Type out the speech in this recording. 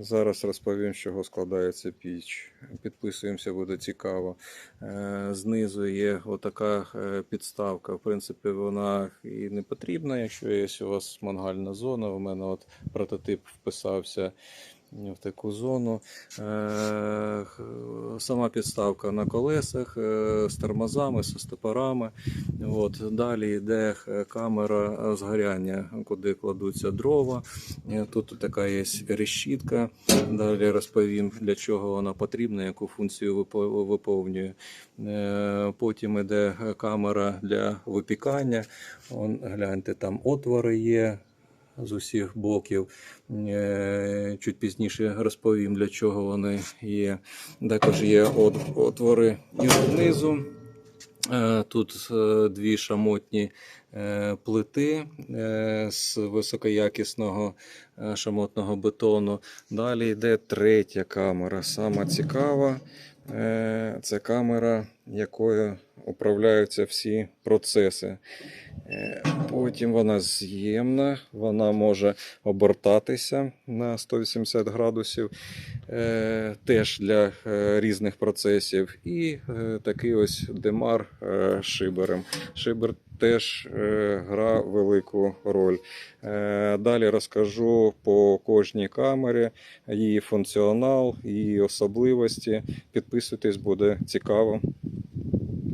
Зараз розповім, з чого складається піч. Підписуємося, буде цікаво. Е, Знизу є отака е, підставка. В принципі, вона і не потрібна, якщо є у вас мангальна зона. У мене от прототип вписався в таку зону. Е, х- Сама підставка на колесах е, з тормозами, з стопорами. От. Далі йде е, камера е, згоряння, куди кладуться дрова. Е, Тут така є решітка. Далі розповім, для чого вона потрібна, яку функцію виповнює. Е, Потім йде е, камера для випікання. Гляньте, там отвори є з усіх боків. Е, Чуть пізніше розповім, для чого вони є. Також є отвори і знизу. Е, Тут е, дві шамотні плити з високоякісного шамотного бетону. Далі йде третя камера. Сама цікава. Це камера, якою управляються всі процеси. Потім вона з'ємна, вона може обертатися на 180 градусів, е, теж для е, різних процесів. І е, такий ось демар шиберем. Шибер теж гра велику роль. Далі розкажу по кожній камері, її функціонал, її особливості. Підписуйтесь, буде цікаво.